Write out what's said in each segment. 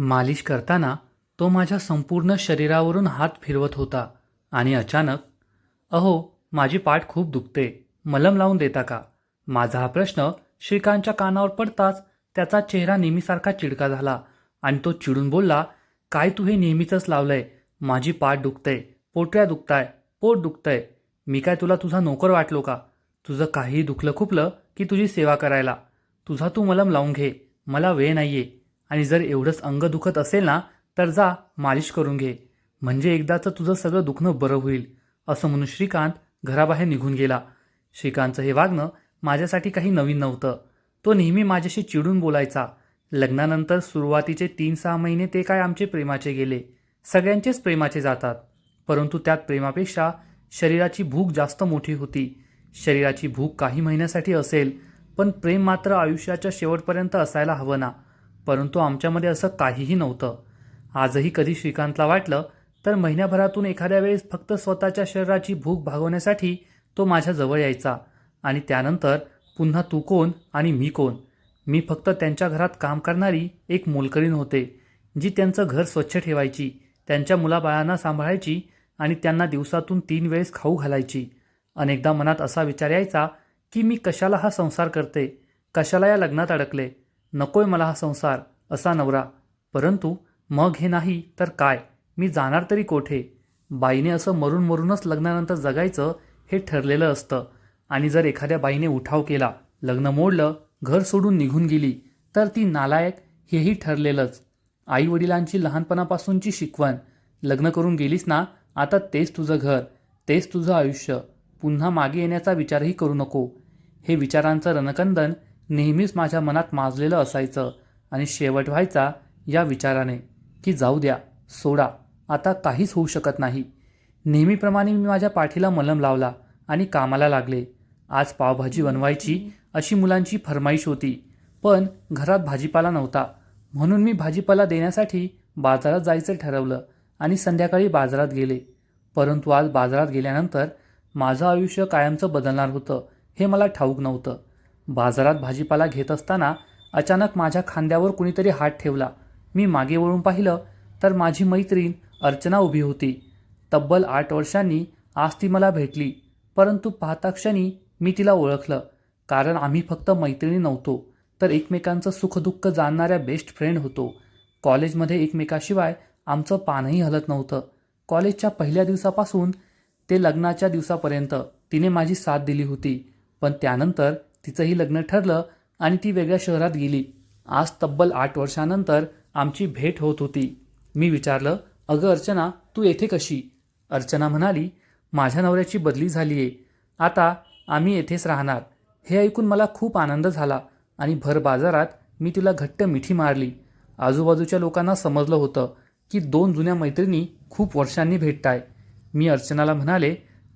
मालिश करताना तो माझ्या संपूर्ण शरीरावरून हात फिरवत होता आणि अचानक अहो माझी पाठ खूप दुखते मलम लावून देता का? माझा हा प्रश्न श्रीकांतच्या कानावर पडताच त्याचा चेहरा नेहमीसारखा चिडका झाला आणि तो चिडून बोलला काय तू हे नेहमीचंच लावलंय? माझी पाठ दुखतंय पोटऱ्या दुखताय पोट दुखतंय. मी काय तुला तुझा नोकर वाटलो का? तुझं काहीही दुखलं खुपलं की तुझी सेवा करायला. तुझा तू मलम लावून घे मला वेळ नाहीये. आणि जर एवढंच अंग दुखत असेल ना तर जा मालिश करून घे. म्हणजे एकदाचं तुझं सगळं दुखणं बरं होईल असं म्हणून श्रीकांत घराबाहेर निघून गेला. श्रीकांतचं हे वागणं माझ्यासाठी काही नवीन नव्हतं. तो नेहमी माझ्याशी चिडून बोलायचा. लग्नानंतर सुरुवातीचे तीन सहा महिने ते काय आमचे प्रेमाचे गेले. सगळ्यांचेच प्रेमाचे जातात. परंतु त्यात प्रेमापेक्षा शरीराची भूक जास्त मोठी होती. शरीराची भूक काही महिन्यासाठी असेल पण प्रेम मात्र आयुष्याच्या शेवटपर्यंत असायला हवं ना. परंतु आमच्यामध्ये असं काहीही नव्हतं. आजही कधी श्रीकांतला वाटलं तर महिन्याभरातून एखाद्या वेळेस फक्त स्वतःच्या शरीराची भूक भागवण्यासाठी तो माझ्याजवळ यायचा. आणि त्यानंतर पुन्हा तू कोण आणि मी कोण? मी फक्त त्यांच्या घरात काम करणारी एक मोलकरीण होते जी त्यांचं घर स्वच्छ ठेवायची त्यांच्या मुलाबाळांना सांभाळायची आणि त्यांना दिवसातून तीन वेळेस खाऊ घालायची. अनेकदा मनात असा विचार यायचा की मी कशाला हा संसार करते? कशाला या लग्नात अडकले? नकोय मला हा संसार असा नवरा. परंतु मग हे नाही तर काय? मी जाणार तरी कोठे? बाईने असं मरून मरूनच लग्नानंतर जगायचं हे ठरलेलं असतं. आणि जर एखाद्या बाईने उठाव केला लग्न मोडलं घर सोडून निघून गेली तर ती नालायक हेही ठरलेलंच. आई वडिलांची लहानपणापासूनची शिकवण. लग्न करून गेलीस ना आता तेच तुझं घर तेच तुझं आयुष्य. पुन्हा मागे येण्याचा विचारही करू नको. हे विचारांचं रणकंदन नेहमीच माझ्या मनात माजलेलं असायचं आणि शेवट व्हायचा या विचाराने की जाऊ द्या सोडा आता काहीच होऊ शकत नाही. नेहमीप्रमाणे मी माझ्या पाठीला मलम लावला आणि कामाला लागले. आज पावभाजी बनवायची अशी मुलांची फरमाईश होती पण घरात भाजीपाला नव्हता. म्हणून मी भाजीपाला देण्यासाठी बाजारात जायचं ठरवलं आणि संध्याकाळी बाजारात गेले. परंतु आज बाजारात गेल्यानंतर माझं आयुष्य कायमचं बदलणार होतं हे मला ठाऊक नव्हतं. बाजारात भाजीपाला घेत असताना अचानक माझ्या खांद्यावर कुणीतरी हात ठेवला. मी मागे वळून पाहिलं तर माझी मैत्रीण अर्चना उभी होती. तब्बल आठ वर्षांनी आज ती मला भेटली परंतु पाहता क्षणी मी तिला ओळखलं. कारण आम्ही फक्त मैत्रिणी नव्हतो तर एकमेकांचं सुखदुःख जाणणाऱ्या बेस्ट फ्रेंड होतो. कॉलेजमध्ये एकमेकाशिवाय आमचं पानही हलत नव्हतं. कॉलेजच्या पहिल्या दिवसापासून ते लग्नाच्या दिवसापर्यंत तिने माझी साथ दिली होती पण त्यानंतर तिचंही लग्न ठरलं आणि ती वेगळ्या शहरात गेली. आज तब्बल आठ वर्षानंतर आमची भेट होत होती. मी विचारलं अगं अर्चना तू येथे कशी? अर्चना म्हणाली माझ्या नवऱ्याची बदली झाली आहे आता आम्ही येथेच राहणार. हे ऐकून मला खूप आनंद झाला आणि भर बाजारात मी तिला घट्ट मिठी मारली. आजूबाजूच्या लोकांना समजलं होतं की दोन जुन्या मैत्रिणी खूप वर्षांनी भेटताय. मी अर्चनाला म्हणाले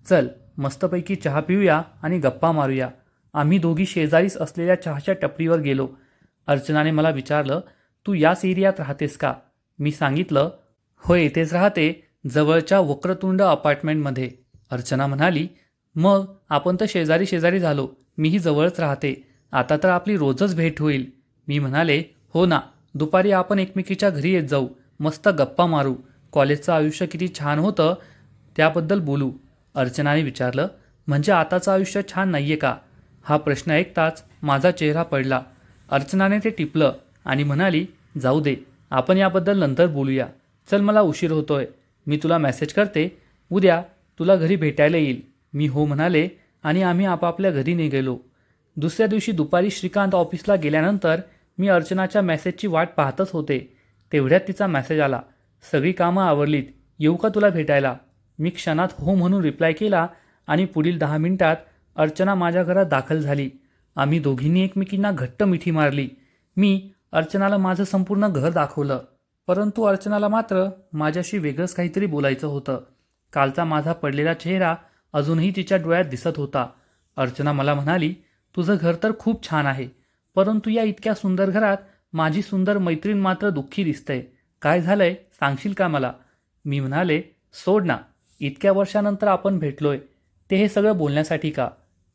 चल मस्तपैकी चहा पिऊया आणि गप्पा मारूया. आम्ही दोघी शेजारीच असलेल्या चहाच्या टपरीवर गेलो. अर्चनाने मला विचारलं तू याच एरियात राहतेस का? मी सांगितलं हो येथेच राहते जवळच्या वक्रतुंड अपार्टमेंटमध्ये. अर्चना म्हणाली मग आपण तर शेजारी शेजारी झालो मीही जवळच राहते आता तर आपली रोजच भेट होईल. मी म्हणाले हो ना दुपारी आपण एकमेकीच्या घरी येत जाऊ मस्त गप्पा मारू कॉलेजचं आयुष्य किती छान होतं त्याबद्दल बोलू. अर्चनाने विचारलं म्हणजे आताचं आयुष्य छान नाही आहे का? हा प्रश्न ऐकताच माझा चेहरा पडला. अर्चनाने ते टिपलं आणि म्हणाली जाऊ दे आपण याबद्दल नंतर बोलूया. चल मला उशीर होतोय. मी तुला मेसेज करते. उद्या तुला घरी भेटायला येईल. मी हो म्हणाले आणि आम्ही आपापल्या घरी निघेलो. दुसऱ्या दिवशी दुपारी श्रीकांत ऑफिसला गेल्यानंतर मी अर्चनाच्या मेसेजची वाट पाहतच होते. तेवढ्यात तिचा मेसेज आला सगळी कामं आवरलीत. येऊ का तुला भेटायला? मी क्षणात हो म्हणून रिप्लाय केला आणि पुढील दहा मिनिटात अर्चना माझ्या घरात दाखल झाली. आम्ही दोघींनी एकमेकींना घट्ट मिठी मारली. मी अर्चनाला माझं संपूर्ण घर दाखवलं. परंतु अर्चनाला मात्र माझ्याशी वेगळंच काहीतरी बोलायचं होतं. कालचा माझा पडलेला चेहरा अजूनही तिच्या डोळ्यात दिसत होता. अर्चना मला म्हणाली तुझं घर तर खूप छान आहे परंतु या इतक्या सुंदर घरात माझी सुंदर मैत्रीण मात्र दुःखी दिसतंय काय झालंय? सांगशील का मला? मी म्हणाले सोड ना. इतक्या वर्षानंतर आपण भेटलोय. ते हे सगळं बोलण्यासाठी का?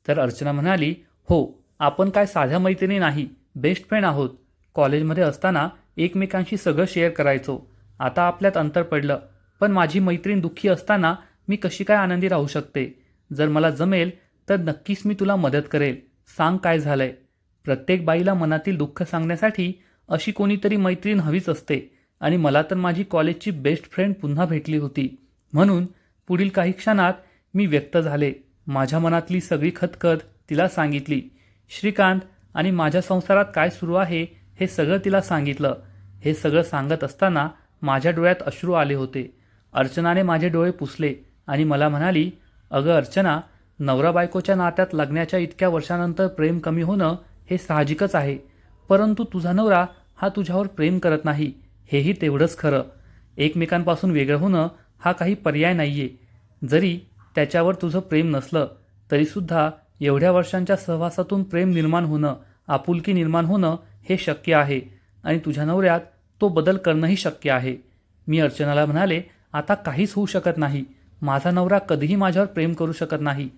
तर अर्चना म्हणाली हो आपण काय साध्या मैत्रिणी नाही बेस्ट फ्रेंड आहोत. कॉलेजमध्ये असताना एकमेकांशी सगळं शेअर करायचो. आता आपल्यात अंतर पडलं. पण माझी मैत्रीण दुःखी असताना मी कशी काय आनंदी राहू शकते? जर मला जमेल तर नक्कीच मी तुला मदत करेल. सांग काय झालंय. प्रत्येक बाईला मनातील दुःख सांगण्यासाठी अशी कोणीतरी मैत्रीण हवीच असते आणि मला तर माझी कॉलेजची बेस्ट फ्रेंड पुन्हा भेटली होती. म्हणून पुढील काही क्षणात मी व्यक्त झाले. माझ्या मनातली सगळी खतखत तिला सांगितली. श्रीकांत आणि माझ्या संसारात काय सुरू आहे हे सगळं तिला सांगितलं. हे सगळं सांगत असताना माझ्या डोळ्यात अश्रू आले होते. अर्चनाने माझे डोळे पुसले आणि मला म्हणाली अगं अर्चना नवरा बायकोच्या नात्यात लग्नाच्या इतक्या वर्षानंतर प्रेम कमी होणं हे साहजिकच आहे. परंतु तुझा नवरा हा तुझ्यावर प्रेम करत नाही. हेही तेवढंच खरं. एकमेकांपासून वेगळं होणं हा काही पर्याय नाही आहे जरी त्याच्यावर तुझं प्रेम नसलं तरीसुद्धा एवढ्या वर्षांच्या सहवासातून प्रेम निर्माण होणं आपुलकी निर्माण होणं हे शक्य आहे. आणि तुझ्या नवऱ्यात तो बदल करणंही शक्य आहे. मी अर्चनाला म्हणाले आता काहीच होऊ शकत नाही. माझा नवरा कधीही माझ्यावर प्रेम करू शकत नाही.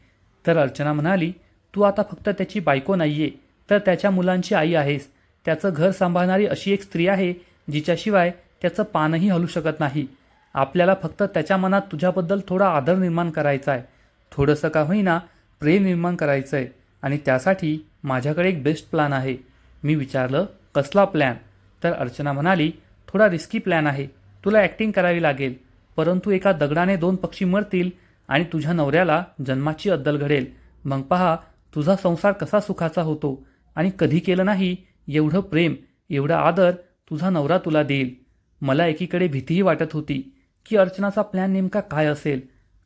तर अर्चना म्हणाली तू आता फक्त त्याची बायको नाहीये तर त्याच्या मुलांची आई आहेस. त्याचं घर सांभाळणारी अशी एक स्त्री आहे जिच्याशिवाय त्याचं पानही हलू शकत नाही. आपल्याला फक्त त्याच्या मनात तुझ्याबद्दल थोडा आदर निर्माण करायचा आहे. थोडंसं का होईना प्रेम निर्माण करायचं आहे आणि त्यासाठी माझ्याकडे एक बेस्ट प्लॅन आहे. मी विचारलं कसला प्लॅन तर अर्चना म्हणाली थोडा रिस्की प्लॅन आहे. तुला ॲक्टिंग करावी लागेल. परंतु एका दगडाने दोन पक्षी मरतील आणि तुझ्या नवऱ्याला जन्माची अद्दल घडेल. मग पहा तुझा संसार कसा सुखाचा होतो. आणि कधी केलं नाही एवढं प्रेम एवढा आदर तुझा नवरा तुला देईल. मला एकीकडे भीतीही वाटत होती. की अर्चनाचा प्लॅन नेमका काय असेल?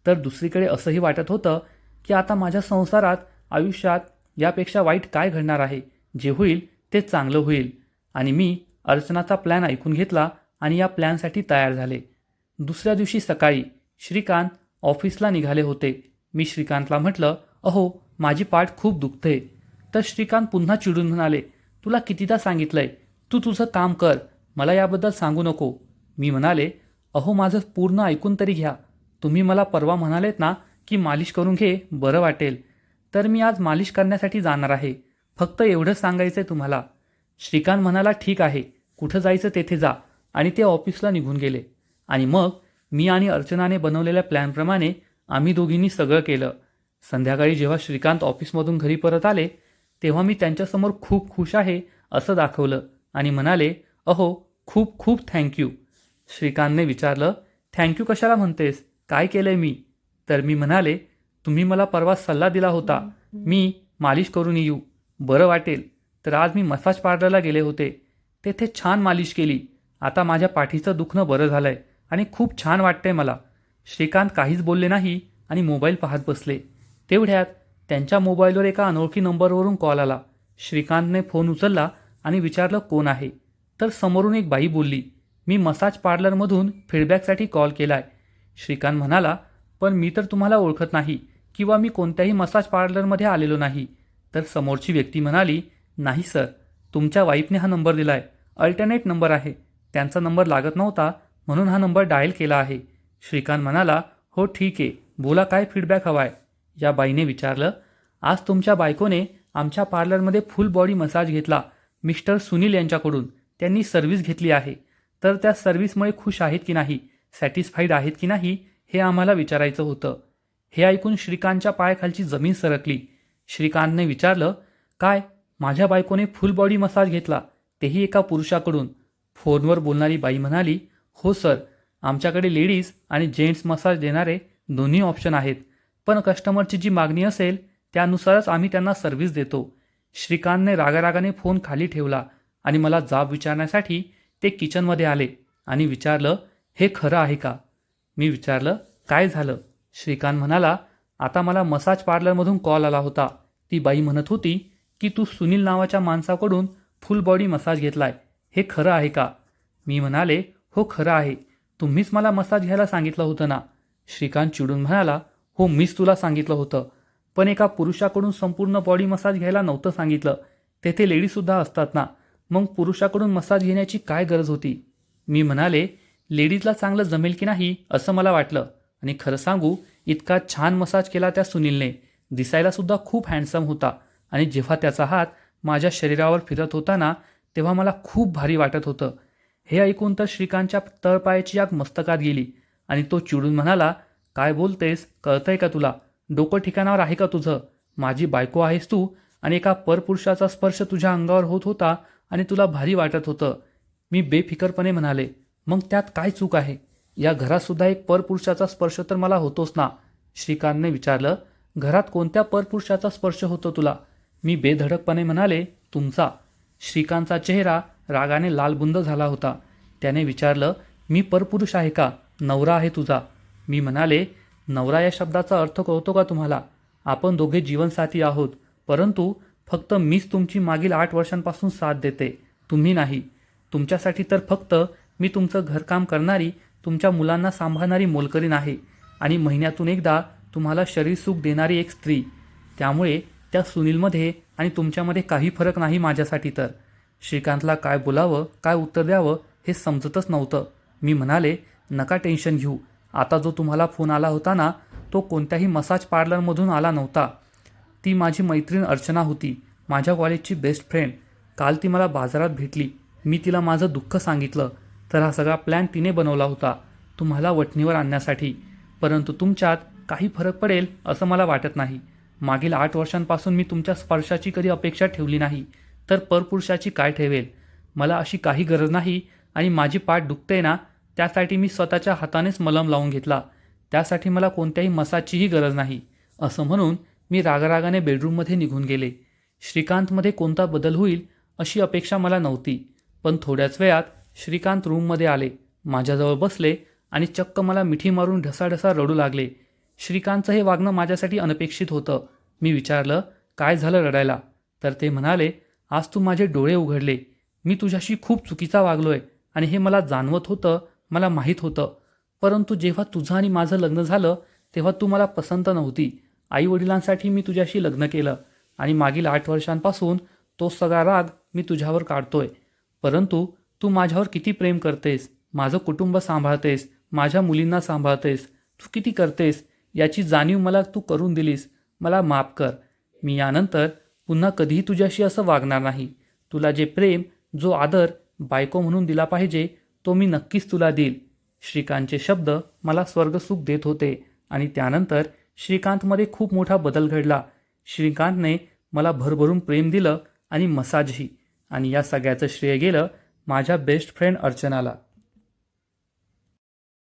तर दुसरीकडे असंही वाटत होतं की आता माझ्या संसारात आयुष्यात यापेक्षा वाईट काय घडणार आहे? जे होईल ते चांगलं होईल. आणि मी अर्चनाचा प्लॅन ऐकून घेतला आणि या प्लॅनसाठी तयार झाले. दुसऱ्या दिवशी सकाळी श्रीकांत ऑफिसला निघाले होते. मी श्रीकांतला म्हटलं अहो माझी पाठ खूप दुखते. तर श्रीकांत पुन्हा चिडून म्हणाले तुला कितीदा सांगितलंय? तू तुझं काम कर. मला याबद्दल सांगू नको. मी म्हणाले अहो माझं पूर्ण ऐकून तरी घ्या. तुम्ही मला परवा म्हणालेत ना की मालिश करून घे बरं वाटेल. तर मी आज मालिश करण्यासाठी जाणार आहे. फक्त एवढंच सांगायचं आहे तुम्हाला. श्रीकांत म्हणाला ठीक आहे. कुठं जायचं तेथे जा. आणि ते ऑफिसला निघून गेले. आणि मग मी आणि अर्चनाने बनवलेल्या प्लॅनप्रमाणे आम्ही दोघींनी सगळं केलं. संध्याकाळी जेव्हा श्रीकांत ऑफिसमधून घरी परत आले तेव्हा मी त्यांच्यासमोर खूप खुश आहे असं दाखवलं आणि म्हणाले अहो खूप खूप थँक्यू. श्रीकांतने विचारलं थँक्यू कशाला म्हणतेस? काय केलंय मी? तर मी म्हणाले तुम्ही मला परवा सल्ला दिला होता. मी मालिश करून येऊ. बरं वाटेल. तर आज मी मसाज पार्लरला गेले होते. तेथे छान मालिश केली. आता माझ्या पाठीचं दुखणं बरं झालंय आणि खूप छान वाटतंय मला. श्रीकांत काहीच बोलले नाही आणि मोबाईल पाहत बसले. तेवढ्यात त्यांच्या मोबाईलवर एका अनोळखी नंबरवरून कॉल आला. श्रीकांतने फोन उचलला आणि विचारलं कोण आहे? तर समोरून एक बाई बोलली मी मसाज पार्लरमधून फीडबॅकसाठी कॉल केला आहे श्रीकांत म्हणाला पण मी तर तुम्हाला ओळखत नाही किंवा मी कोणत्याही मसाज पार्लरमध्ये आलेलो नाही. तर समोरची व्यक्ती म्हणाली नाही सर तुमच्या वाईफने हा नंबर दिला आहे अल्टरनेट नंबर आहे. त्यांचा नंबर लागत नव्हता म्हणून हा नंबर डायल केला आहे. श्रीकांत म्हणाला हो ठीक आहे. बोला काय फीडबॅक हवा आहे या बाईने विचारलं आज तुमच्या बायकोने आमच्या पार्लरमध्ये फुल बॉडी मसाज घेतला मिस्टर सुनील यांच्याकडून. त्यांनी सर्व्हिस घेतली आहे. तर त्या सर्व्हिसमुळे खुश आहेत की नाही? सॅटिस्फाईड आहेत की नाही? हे आम्हाला विचारायचं होतं. हे ऐकून श्रीकांतच्या पायाखालची जमीन सरकली. श्रीकांतने विचारलं काय माझ्या बायकोने फुल बॉडी मसाज घेतला? तेही एका पुरुषाकडून. फोनवर बोलणारी बाई म्हणाली हो सर आमच्याकडे लेडीज आणि जेंट्स मसाज देणारे दोन्ही ऑप्शन आहेत. पण कस्टमरची जी मागणी असेल त्यानुसारच आम्ही त्यांना सर्व्हिस देतो. श्रीकांतने रागारागाने फोन खाली ठेवला आणि मला जाब विचारण्यासाठी ते किचनमध्ये आले आणि विचारलं हे खरं आहे का? मी विचारलं काय झालं? श्रीकांत म्हणाला आता मला मसाज पार्लरमधून कॉल आला होता. ती बाई म्हणत होती की तू सुनील नावाच्या माणसाकडून फुल बॉडी मसाज घेतलाय. हे खरं आहे का? मी म्हणाले हो खरं आहे. तुम्हीच मला मसाज घ्यायला सांगितलं होतं ना? श्रीकांत चिडून म्हणाला हो मीच तुला सांगितलं होतं. पण एका पुरुषाकडून संपूर्ण बॉडी मसाज घ्यायला नव्हतं सांगितलं. तेथे लेडीजसुद्धा असतात ना. मग पुरुषाकडून मसाज घेण्याची काय गरज होती? मी म्हणाले लेडीजला चांगलं जमेल की नाही असं मला वाटलं. आणि खरं सांगू इतका छान मसाज केला त्या सुनीलने. दिसायला सुद्धा खूप हँडसम होता. आणि जेव्हा त्याचा हात माझ्या शरीरावर फिरत होता ना तेव्हा मला खूप भारी वाटत होतं. हे ऐकून तर श्रीकांतच्या तळपायाची आग मस्तकात गेली. आणि तो चिडून म्हणाला काय बोलतेस? कळतंय का तुला? डोकं ठिकाणावर आहे का तुझं? माझी बायको आहेस तू. आणि एका परपुरुषाचा स्पर्श तुझ्या अंगावर होत होता. आणि तुला भारी वाटत होतं. मी बेफिकरपणे म्हणाले मग त्यात काय चूक आहे? या घरातसुद्धा एक परपुरुषाचा स्पर्श तर मला होतोच ना. श्रीकांतने विचारलं घरात कोणत्या परपुरुषाचा स्पर्श होतो तुला? मी बेधडकपणे म्हणाले तुमचा. श्रीकांतचा चेहरा रागाने लालबुंद झाला होता. त्याने विचारलं मी परपुरुष आहे का? नवरा आहे तुझा. मी म्हणाले नवरा या शब्दाचा अर्थ कळतो का तुम्हाला? आपण दोघे जीवनसाथी आहोत परंतु फक्त मीच तुमची मागील आठ वर्षांपासून साथ देते. तुम्ही नाही. तुमच्यासाठी तर फक्त मी तुमचं घरकाम करणारी तुमच्या मुलांना सांभाळणारी मोलकरीण आहे आणि महिन्यातून एकदा तुम्हाला शरीर सुख देणारी एक स्त्री. त्यामुळे त्या सुनीलमध्ये आणि तुमच्यामध्ये काही फरक नाही माझ्यासाठी तर. श्रीकांतला काय बोलावं काय उत्तर द्यावं हे समजतच नव्हतं. मी म्हणाले नका टेन्शन घेऊ. आता जो तुम्हाला फोन आला होता ना तो कोणत्याही मसाज पार्लरमधून आला नव्हता. ती माझी मैत्रीण अर्चना होती माझ्या कॉलेजची बेस्ट फ्रेंड काल ती मला बाजारात भेटली. मी तिला माझं दुःख सांगितलं तर हा सगळा प्लॅन तिने बनवला होता तुम्हाला वठणीवर आणण्यासाठी. परंतु तुमच्यात काही फरक पडेल असं मला वाटत नाही. मागील आठ वर्षांपासून मी तुमच्या स्पर्शाची कधी अपेक्षा ठेवली नाही तर परपुरुषाची काय ठेवेल? मला अशी काही गरज नाही आणि माझी पाठ दुखते ना त्यासाठी मी स्वतःच्या हातानेच मलम लावून घेतला. त्यासाठी मला कोणत्याही मसाजचीही गरज नाही असं म्हणून मी रागारागाने बेडरूममध्ये निघून गेले. श्रीकांतमध्ये कोणता बदल होईल अशी अपेक्षा मला नव्हती पण थोड्याच वेळात श्रीकांत रूममध्ये आले. माझ्याजवळ बसले आणि चक्क मला मिठी मारून ढसाढसा रडू लागले. श्रीकांतचं हे वागणं माझ्यासाठी अनपेक्षित होतं. मी विचारलं काय झालं रडायला? तर ते म्हणाले आज तू माझे डोळे उघडले. मी तुझ्याशी खूप चुकीचा वागलोय आणि हे मला जाणवत होतं मला माहीत होतं. परंतु जेव्हा तुझं आणि माझं लग्न झालं तेव्हा तू मला पसंत नव्हती. आई वडिलांसाठी मी तुझ्याशी लग्न केलं आणि मागील आठ वर्षांपासून तो सगळा राग मी तुझ्यावर काढतोय. परंतु तू माझ्यावर किती प्रेम करतेस माझं कुटुंब सांभाळतेस माझ्या मुलींना सांभाळतेस तू किती करतेस याची जाणीव मला तू करून दिलीस मला माफ कर. मी यानंतर पुन्हा कधीही तुझ्याशी असं वागणार नाही. तुला जे प्रेम जो आदर बायको म्हणून दिला पाहिजे तो मी नक्कीच तुला देईल. श्रीकांतचे शब्द मला स्वर्गसुख देत होते आणि त्यानंतर श्रीकांतमध्ये खूप मोठा बदल घडला. श्रीकांतने मला भरभरून प्रेम दिलं आणि मसाजही. आणि या सगळ्याचं श्रेय गेलं माझ्या बेस्ट फ्रेंड अर्चनाला.